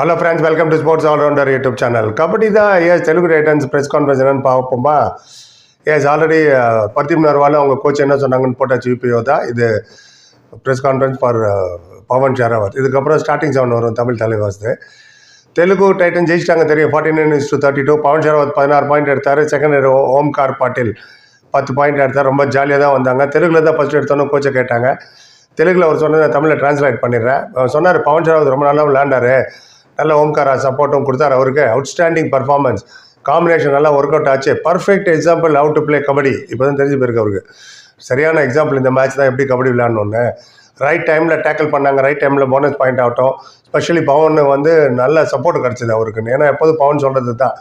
Hello friends welcome to sports all rounder YouTube channel kabaddi தான் yes Telugu Titans press conference என்னன்னு பார்ப்போமா? Ace already Pardeep Narwal அவங்க coach என்ன சொன்னாங்கன்னு போட்டாச்சு யூபிஓ தான். இது press conference for Pavan Sehrawat இதுக்கப்புறம் ஸ்டார்டிங் செவன் வரும் தமிழ் தலைவாஸ்து தெலுங்கு டைட்டன் ஜெயிச்சிட்டாங்க தெரியும். Forty nine is to thirty two Pavan Sehrawat பதினாறு பாயிண்ட் எடுத்தார். செகண்ட் ஓம்கார் பாட்டில் பத்து பாயிண்ட் எடுத்தார். ரொம்ப ஜாலியாக தான் வந்தாங்க. தெலுங்கில் தான் ஃபஸ்ட் எடுத்தோன்னு கோச்சை கேட்டாங்க. தெலுங்கில் அவர் சொன்னதை தமிழில் டிரான்ஸ்லேட் பண்ணிடுறேன். சொன்னார் பவன் ஷெராவத் ரொம்ப நல்லா விளையாண்டாரு. நல்ல ஓம்காரா சப்போர்ட்டும் கொடுத்தார். அவருக்கு அவுட்ஸ்டாண்டிங் பர்ஃபார்மன்ஸ் காம்பினேஷன் நல்லா ஒர்க் அவுட் ஆச்சு. Perfect example how to play kabaddi. இப்போ தான் தெரிஞ்சு போயிருக்கு அவருக்கு. சரியான எக்ஸாம்பிள் இந்த மேட்ச் தான் எப்படி கபடி விளையாடணுன்னு ரைட் டைமில் டேக்கிள் பண்ணாங்க. ரைட் டைமில் போனஸ் பாயிண்ட் ஆகட்டும். ஸ்பெஷலி பவன் வந்து நல்ல சப்போர்ட் கிடச்சிது அவருக்கு ஏன்னா எப்போதும் பவன் சொல்கிறது தான்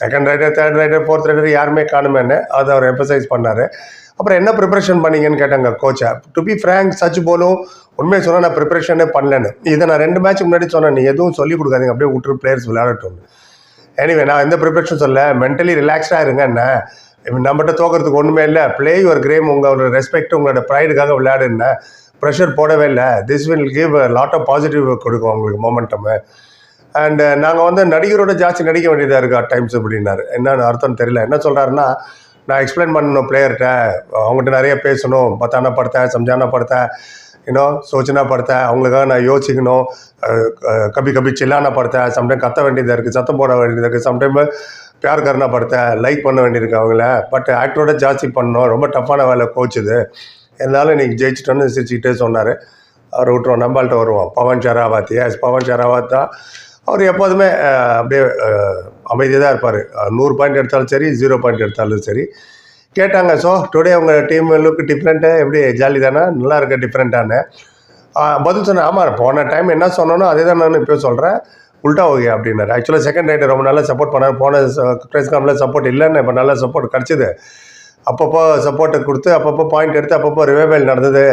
second raider third raider fourth raider யாருமே காணுமேன்னு அதை அவர் எம்பசைஸ் பண்ணார். அப்புறம் என்ன ப்ரிப்பரேஷன் பண்ணீங்கன்னு கேட்டாங்க கோச்சை டு பி ஃப்ரேங்க் சச் போலும் உண்மையை சொன்னால் நான் ப்ரிப்பரேஷனே பண்ணலன்னு. இதை நான் ரெண்டு மேட்ச் முன்னாடி சொன்னேன் நீ எதுவும் சொல்லிக் கொடுக்காதீங்க அப்படியே விட்டுரு பிளேயர்ஸ் விளையாடட்டும். எனிவே நான் எந்த ப்ரிப்பரேஷன் சொல்ல மென்டலி ரிலாக்ஸ்டாக இருங்க என்ன? நம்மகிட்ட தோக்கிறதுக்கு ஒன்றுமே இல்லை. ப்ளே யுவர் கிரேம் உங்களோட ரெஸ்பெக்ட் உங்களோட ப்ரைடுக்காக விளையாடுன ப்ரெஷர் போடவே இல்லை. This will give lot of positive கொடுக்கும் உங்களுக்கு மொமெண்டமு அண்டு நாங்கள் வந்து நடிகரோட ஜாஸ்தி நடிக்க வேண்டியதாக இருக்குது அட் டைம்ஸ் அப்படின்னாரு. என்னன்னு அர்த்தம் தெரியல. என்ன சொல்கிறாருன்னா நான் எக்ஸ்பிளைன் பண்ணணும் பிளேயர்கிட்ட அவங்ககிட்ட நிறைய பேசணும். பத்தானா படுத்த சம்ஜானா படுத்த இன்னும் சோச்சனா படுத்த அவங்களுக்காக நான் யோசிக்கணும். கபி கபி சில்லானா படுத்த சம்டைம் கத்த வேண்டியதாக இருக்குது சத்தம் போட வேண்டியதாக இருக்குது சம்டைம் பியார் கருணா படுத்த லைக் பண்ண வேண்டியிருக்கு அவங்கள. பட் ஆக்டரோட ஜாஸ்தி பண்ணணும். ரொம்ப டஃப்பான வேலை கோச்சுது இருந்தாலும் இன்னைக்கு ஜெயிச்சிட்டோன்னு சிரிச்சுக்கிட்டே சொன்னார். அவர் விட்டுருவோம். நம்மள்கிட்ட வருவோம். பவன் ஷராவாத் எஸ் பவன் ஷராவாத் தான் அவர் எப்போதுமே அப்படியே அமைதியாக தான் இருப்பார். நூறு பாயிண்ட் எடுத்தாலும் சரி ஜீரோ பாயிண்ட் எடுத்தாலும் சரி. கேட்டாங்க ஸோ டுடே உங்கள் டீம் லுக் டிஃப்ரெண்ட்டு எப்படி ஜாலி தானே? நல்லா இருக்க டிஃப்ரெண்ட்டானு பதில் சொன்னேன் ஆமாம் போன டைம் என்ன சொன்னோனோ அதே தான் நான் இப்போ சொல்கிறேன் உல்டா ஓகே அப்படின்னாரு. ஆக்சுவலாக செகண்ட் ரைட்டர் ரொம்ப நல்லா சப்போர்ட் பண்ணார். போன ப்ரெஸ் காமில் சப்போர்ட் இல்லைன்னு இப்போ நல்லா சப்போர்ட் கிடச்சிது. அப்பப்போ சப்போர்ட்டை கொடுத்து அப்பப்போ பாயிண்ட் எடுத்து அப்பப்போ ரிவைவல் நடந்தது.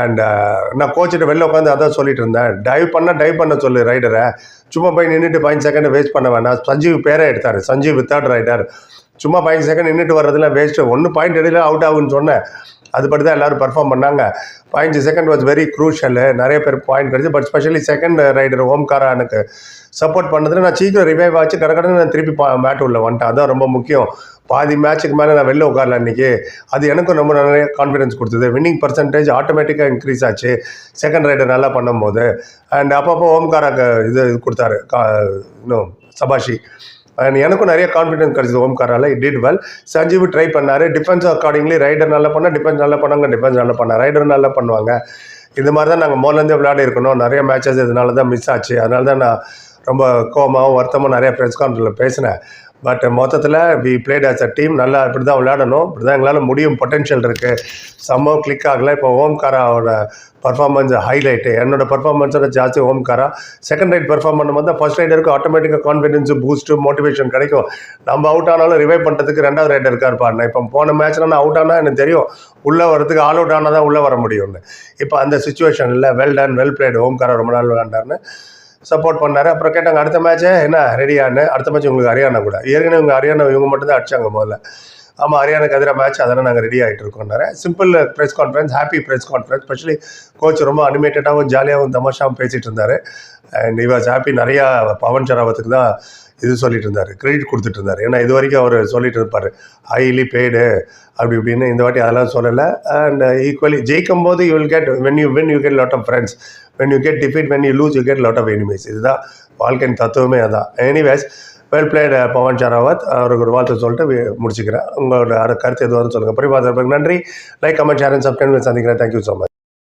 அண்ட் uh, நான் கோச்சிட்ட வெளில உட்காந்து அதான் சொல்லிட்டு இருந்தேன். டைவ் பண்ண டைவ் பண்ண சொல்லு ரைடரை சும்மா போய் நின்றுட்டு பதினஞ்சு செகண்ட் வேஸ்ட் பண்ண வேணாம். சஞ்சீவ் பேரே எடுத்தார். சஞ்சீவ் தேர்ட் ரைடர் சும்மா பதினஞ்சு செகண்ட் நின்றுட்டு வர்றதுலாம் வேஸ்ட்டு ஒன்று பாயிண்ட் எடுக்கல அவுட் ஆகுன்னு சொன்னேன். அதுபடி தான் எல்லோரும் பர்ஃபார்ம் பண்ணாங்க. Point second was very crucial நிறைய பேர் பாயிண்ட் கிடச்சி but specially second raider Omkara எனக்கு சப்போர்ட் பண்ணதில் நான் சீக்கிரம் ரிவைவ் ஆச்சு. கடற்கடன்னு நான் திருப்பி பா மேட் உள்ள வந்துட்டேன். அதுதான் ரொம்ப முக்கியம். பாதி மேட்ச்சுக்கு மேலே நான் வெளில உட்காரல அன்றைக்கி அது எனக்கும் ரொம்ப நிறைய கான்ஃபிடன்ஸ் கொடுத்தது. வின்னிங் பர்சன்டேஜ் ஆட்டோமேட்டிக்காக இன்க்ரீஸ் ஆச்சு. செகண்ட் ரைடர் நல்லா பண்ணும்போது. அண்ட் அப்பப்போ ஓம்காராக்கு இது இது கொடுத்தாரு. கா இன்னும் சபாஷி. அண்ட் எனக்கும் நிறைய கான்ஃபிடன்ஸ் கிடச்சிது ஓம்காரால். It did well Sanjeev try பண்ணார். டிஃபென்ஸ் அக்கார்டிங்லி ரைடர் நல்லா பண்ணால் டிஃபென்ஸ் நல்லா பண்ணாங்க டிஃபென்ஸ் நல்லா பண்ணால் ரைடர் நல்லா பண்ணுவாங்க. இது மாதிரி தான் நாங்கள் முதல்லேருந்தே விளையாடி இருக்கணும் நிறைய மேட்சஸ் இதனால தான் மிஸ் ஆச்சு. அதனால தான் நான் ரொம்ப கோவமாகவும் வருத்தமாக நிறைய ப்ரெஸ் கான்ஃபரன்ஸில் பேசினேன். பட் மொத்தத்தில் we played as a team நல்லா இப்படி தான் விளையாடணும். இப்படி தான் எங்களால் முடியும். பொட்டென்ஷியல் இருக்குது சம்பவம் கிளிக் ஆகலை. இப்போ ஓம்காராவோட பர்ஃபார்மன்ஸ் ஹைலைட்டு என்னோட பர்ஃபார்மன்ஸோட ஜாஸ்தி ஓம்காரா. செகண்ட் ரைட் பர்ஃபார்ம் பண்ணும்போது தான் ஃபர்ஸ்ட் ரைடருக்கு ஆட்டோமேட்டிக்காக கான்ஃபிடென்ஸு பூஸ்ட்டு மோட்டிவேஷன் கிடைக்கும். நம்ம அவுட் ஆனாலும் ரிவைவ் பண்ணுறதுக்கு ரெண்டாவது ரைடர் இருக்கார் பாருங்க. இப்போ போன மேட்ச்ல நான் அவுட் ஆனால் எனக்கு தெரியும். உள்ளே வரதுக்கு ஆல் அவுட் ஆனால் தான் உள்ளே வர முடியும்னு. இப்போ அந்த சுச்சுவேஷனில் well done well played Omkara ரொம்ப நாள் விளையாண்டாருன்னு. சப்போர்ட் பண்ணார். அப்புறம் கேட்டாங்க அடுத்த மேட்ச்சே என்ன? ரெடியான்னு அடுத்த மேட்ச் உங்களுக்கு ஹரியானா கூட. ஏற்கனவே இவங்க ஹரியானா இவங்க மட்டும் தான் அடிச்சாங்க முதல்ல. ஆமாம் ஹரியானாக்கு எதிராக மேட்ச் அதெல்லாம் நாங்கள் ரெடி ஆகிட்டு இருக்கோம்னாரு simple press conference happy press conference specially coach ரொம்ப அனிமேட்டடாகவும் ஜாலியாகவும் தமாஷாவும் பேசிகிட்டு இருந்தார். அண்ட் he ஹாப்பி நிறையா பவன் சராவத்துக்கு தான் இது சொல்லிட்டு இருந்தார் கிரெடிட் கொடுத்துட்டு இருந்தார் ஏன்னா இது வரைக்கும் அவர் சொல்லிட்டு இருப்பார் ஹைலி பெய்டு அப்படி இப்படின்னு. இந்த வாட்டி அதெல்லாம் சொல்லலை. அண்ட் ஈக்குவலி ஜெயிக்கும் போது you will get when you when you get lot of friends when you get defeat when you lose you get lot of enemies இதுதான் வாழ்க்கையின் தத்துவமே அதான். Anyways well played Pavan Sehrawat அவருக்கு ஒரு வாழ்த்து சொல்லிட்டு முடிச்சுக்கிறேன். உங்களோட கருத்து எதுவும் சொல்லுங்கள் புரியுமா நன்றி. Like comment share and subscribe சந்திக்கிறேன். Thank you so much